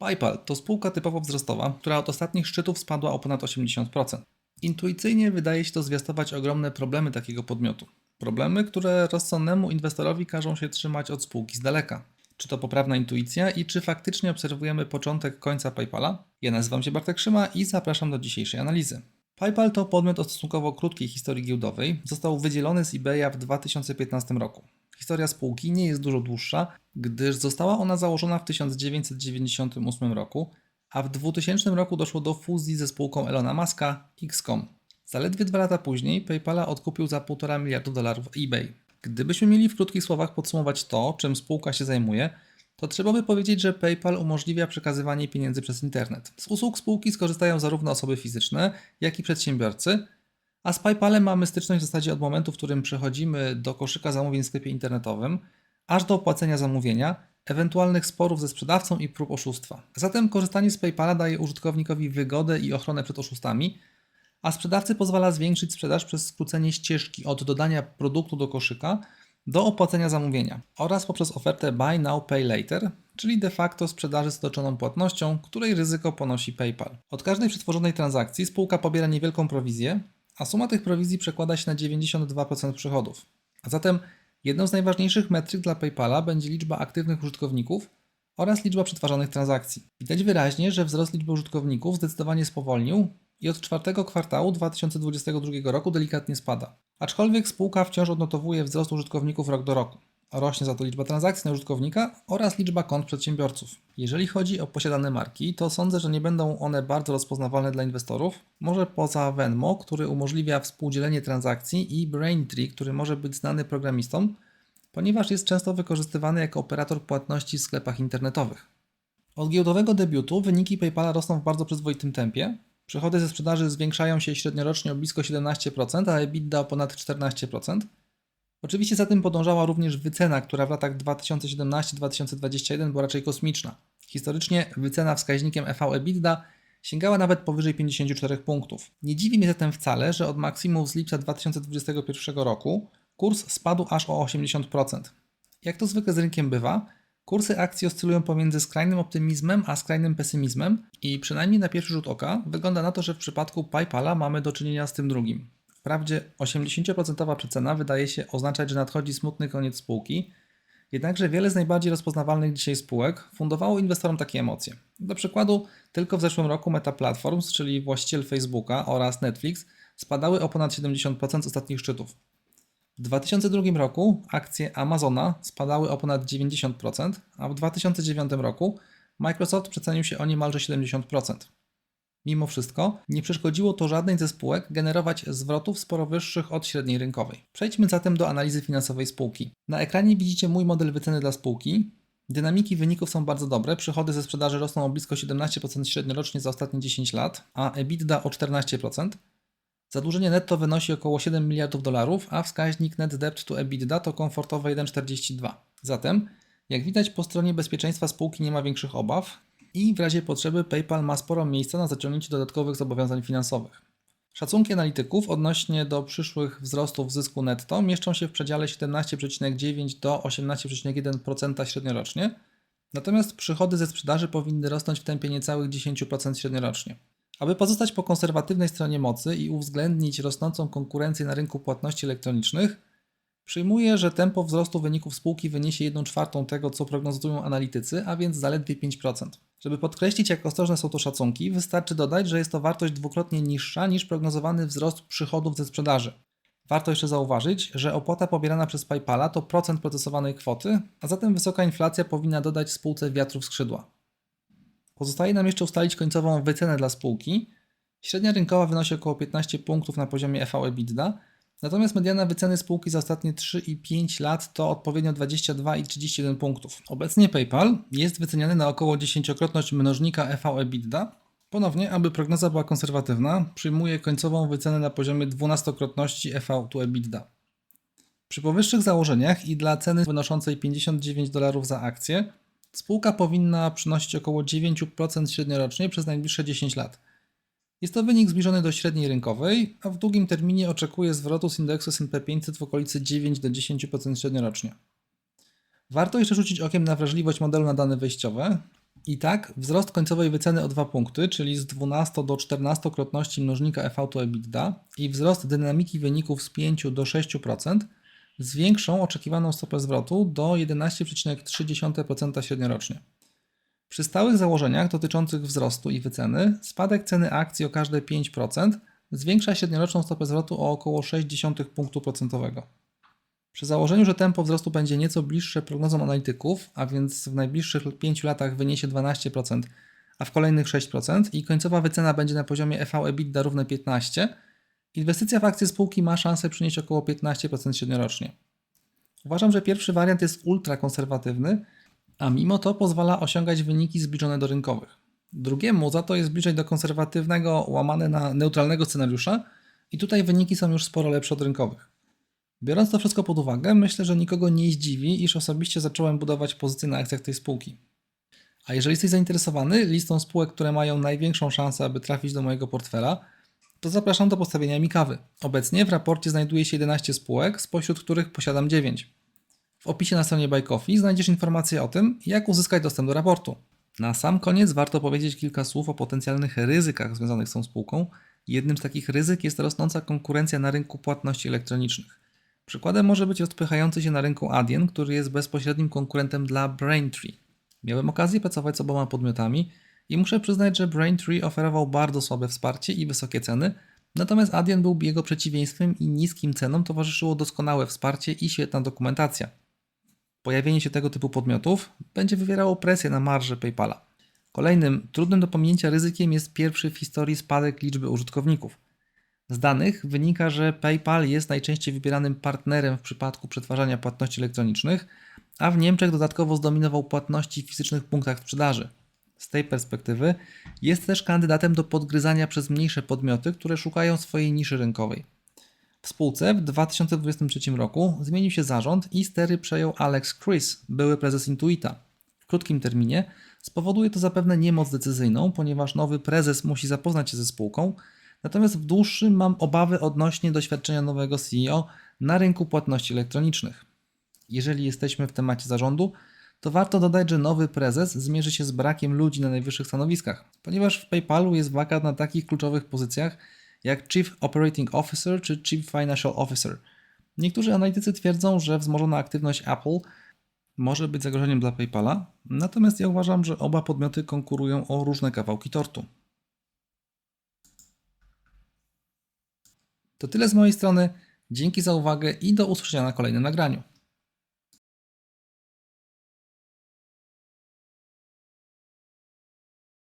PayPal to spółka typowo wzrostowa, która od ostatnich szczytów spadła o ponad 80%. Intuicyjnie wydaje się to zwiastować ogromne problemy takiego podmiotu. Problemy, które rozsądnemu inwestorowi każą się trzymać od spółki z daleka. Czy to poprawna intuicja i czy faktycznie obserwujemy początek końca PayPala? Ja nazywam się Bartek Szyma i zapraszam do dzisiejszej analizy. PayPal to podmiot o stosunkowo krótkiej historii giełdowej. Został wydzielony z eBaya w 2015 roku. Historia spółki nie jest dużo dłuższa, gdyż została ona założona w 1998 roku, a w 2000 roku doszło do fuzji ze spółką Elona Muska XCOM. Zaledwie dwa lata później PayPala odkupił za 1,5 miliardu dolarów eBay. Gdybyśmy mieli w krótkich słowach podsumować to, czym spółka się zajmuje, to trzeba by powiedzieć, że PayPal umożliwia przekazywanie pieniędzy przez internet. Z usług spółki skorzystają zarówno osoby fizyczne, jak i przedsiębiorcy, a z PayPalem mamy styczność w zasadzie od momentu, w którym przechodzimy do koszyka zamówień w sklepie internetowym, aż do opłacenia zamówienia, ewentualnych sporów ze sprzedawcą i prób oszustwa. Zatem korzystanie z PayPala daje użytkownikowi wygodę i ochronę przed oszustami, a sprzedawcy pozwala zwiększyć sprzedaż przez skrócenie ścieżki od dodania produktu do koszyka do opłacenia zamówienia oraz poprzez ofertę Buy Now Pay Later, czyli de facto sprzedaży z otoczoną płatnością, której ryzyko ponosi PayPal. Od każdej przetworzonej transakcji spółka pobiera niewielką prowizję, a suma tych prowizji przekłada się na 92% przychodów. A zatem jedną z najważniejszych metryk dla PayPala będzie liczba aktywnych użytkowników oraz liczba przetwarzanych transakcji. Widać wyraźnie, że wzrost liczby użytkowników zdecydowanie spowolnił i od czwartego kwartału 2022 roku delikatnie spada. Aczkolwiek spółka wciąż odnotowuje wzrost użytkowników rok do roku. Rośnie za to liczba transakcji na użytkownika oraz liczba kont przedsiębiorców. Jeżeli chodzi o posiadane marki, to sądzę, że nie będą one bardzo rozpoznawalne dla inwestorów. Może poza Venmo, który umożliwia współdzielenie transakcji i Braintree, który może być znany programistom, ponieważ jest często wykorzystywany jako operator płatności w sklepach internetowych. Od giełdowego debiutu wyniki PayPala rosną w bardzo przyzwoitym tempie. Przychody ze sprzedaży zwiększają się średniorocznie o blisko 17%, a EBITDA o ponad 14%. Oczywiście za tym podążała również wycena, która w latach 2017-2021 była raczej kosmiczna. Historycznie wycena wskaźnikiem EV/EBITDA sięgała nawet powyżej 54 punktów. Nie dziwi mnie zatem wcale, że od maksimum z lipca 2021 roku kurs spadł aż o 80%. Jak to zwykle z rynkiem bywa, kursy akcji oscylują pomiędzy skrajnym optymizmem a skrajnym pesymizmem i przynajmniej na pierwszy rzut oka wygląda na to, że w przypadku PayPala mamy do czynienia z tym drugim. Wprawdzie 80% przecena wydaje się oznaczać, że nadchodzi smutny koniec spółki, jednakże wiele z najbardziej rozpoznawalnych dzisiaj spółek fundowało inwestorom takie emocje. Do przykładu, tylko w zeszłym roku Meta Platforms, czyli właściciel Facebooka oraz Netflix, spadały o ponad 70% z ostatnich szczytów. W 2002 roku akcje Amazona spadały o ponad 90%, a w 2009 roku Microsoft przecenił się o niemalże 70%. Mimo wszystko nie przeszkodziło to żadnej ze spółek generować zwrotów sporo wyższych od średniej rynkowej. Przejdźmy zatem do analizy finansowej spółki. Na ekranie widzicie mój model wyceny dla spółki. Dynamiki wyników są bardzo dobre, przychody ze sprzedaży rosną o blisko 17% średniorocznie za ostatnie 10 lat, a EBITDA o 14%. Zadłużenie netto wynosi około 7 miliardów dolarów, a wskaźnik net debt to EBITDA to komfortowe 1,42. Zatem, jak widać po stronie bezpieczeństwa spółki nie ma większych obaw i w razie potrzeby PayPal ma sporo miejsca na zaciągnięcie dodatkowych zobowiązań finansowych. Szacunki analityków odnośnie do przyszłych wzrostów zysku netto mieszczą się w przedziale 17,9 do 18,1% średniorocznie, natomiast przychody ze sprzedaży powinny rosnąć w tempie niecałych 10% średniorocznie. Aby pozostać po konserwatywnej stronie mocy i uwzględnić rosnącą konkurencję na rynku płatności elektronicznych, przyjmuję, że tempo wzrostu wyników spółki wyniesie 1 czwartą tego, co prognozują analitycy, a więc zaledwie 5%. Żeby podkreślić, jak ostrożne są to szacunki, wystarczy dodać, że jest to wartość dwukrotnie niższa niż prognozowany wzrost przychodów ze sprzedaży. Warto jeszcze zauważyć, że opłata pobierana przez PayPala to procent procesowanej kwoty, a zatem wysoka inflacja powinna dodać spółce wiatru w skrzydła. Pozostaje nam jeszcze ustalić końcową wycenę dla spółki. Średnia rynkowa wynosi około 15 punktów na poziomie EV/EBITDA, natomiast mediana wyceny spółki za ostatnie 3 i 5 lat to odpowiednio 22 i 31 punktów. Obecnie PayPal jest wyceniany na około 10-krotność mnożnika EV/EBITDA. Ponownie, aby prognoza była konserwatywna, przyjmuję końcową wycenę na poziomie 12-krotności EV/EBITDA. Przy powyższych założeniach i dla ceny wynoszącej 59 dolarów za akcję, spółka powinna przynosić około 9% średniorocznie przez najbliższe 10 lat. Jest to wynik zbliżony do średniej rynkowej, a w długim terminie oczekuje zwrotu z indeksu S&P 500 w okolicy 9 do 10% średniorocznie. Warto jeszcze rzucić okiem na wrażliwość modelu na dane wejściowe. I tak wzrost końcowej wyceny o 2 punkty, czyli z 12 do 14-krotności mnożnika EV to EBITDA i wzrost dynamiki wyników z 5 do 6% zwiększą oczekiwaną stopę zwrotu do 11,3% średniorocznie. Przy stałych założeniach dotyczących wzrostu i wyceny spadek ceny akcji o każde 5% zwiększa średnioroczną stopę zwrotu o około 0,6 punktu procentowego. Przy założeniu, że tempo wzrostu będzie nieco bliższe prognozom analityków, a więc w najbliższych 5 latach wyniesie 12%, a w kolejnych 6% i końcowa wycena będzie na poziomie EV EBITDA równe 15%, inwestycja w akcje spółki ma szansę przynieść około 15% średniorocznie. Uważam, że pierwszy wariant jest ultra konserwatywny, a mimo to pozwala osiągać wyniki zbliżone do rynkowych. Drugiemu za to jest bliżej do konserwatywnego, łamane na neutralnego scenariusza i tutaj wyniki są już sporo lepsze od rynkowych. Biorąc to wszystko pod uwagę, myślę, że nikogo nie zdziwi, iż osobiście zacząłem budować pozycje na akcjach tej spółki. A jeżeli jesteś zainteresowany listą spółek, które mają największą szansę, aby trafić do mojego portfela, to zapraszam do postawienia mi kawy. Obecnie w raporcie znajduje się 11 spółek, spośród których posiadam 9. W opisie na stronie Coffee znajdziesz informacje o tym, jak uzyskać dostęp do raportu. Na sam koniec warto powiedzieć kilka słów o potencjalnych ryzykach związanych z tą spółką. Jednym z takich ryzyk jest rosnąca konkurencja na rynku płatności elektronicznych. Przykładem może być rozpychający się na rynku Adyen, który jest bezpośrednim konkurentem dla Braintree. Miałem okazję pracować z oboma podmiotami i muszę przyznać, że Braintree oferował bardzo słabe wsparcie i wysokie ceny, natomiast Adyen był jego przeciwieństwem i niskim cenom towarzyszyło doskonałe wsparcie i świetna dokumentacja. Pojawienie się tego typu podmiotów będzie wywierało presję na marże PayPala. Kolejnym trudnym do pominięcia ryzykiem jest pierwszy w historii spadek liczby użytkowników. Z danych wynika, że PayPal jest najczęściej wybieranym partnerem w przypadku przetwarzania płatności elektronicznych, a w Niemczech dodatkowo zdominował płatności w fizycznych punktach sprzedaży. Z tej perspektywy jest też kandydatem do podgryzania przez mniejsze podmioty, które szukają swojej niszy rynkowej. W spółce w 2023 roku zmienił się zarząd i stery przejął Alex Chris, były prezes Intuita. W krótkim terminie spowoduje to zapewne niemoc decyzyjną, ponieważ nowy prezes musi zapoznać się ze spółką, natomiast w dłuższym mam obawy odnośnie doświadczenia nowego CEO na rynku płatności elektronicznych. Jeżeli jesteśmy w temacie zarządu, to warto dodać, że nowy prezes zmierzy się z brakiem ludzi na najwyższych stanowiskach, ponieważ w PayPalu jest wakat na takich kluczowych pozycjach jak Chief Operating Officer czy Chief Financial Officer. Niektórzy analitycy twierdzą, że wzmożona aktywność Apple może być zagrożeniem dla PayPala, natomiast ja uważam, że oba podmioty konkurują o różne kawałki tortu. To tyle z mojej strony. Dzięki za uwagę i do usłyszenia na kolejnym nagraniu.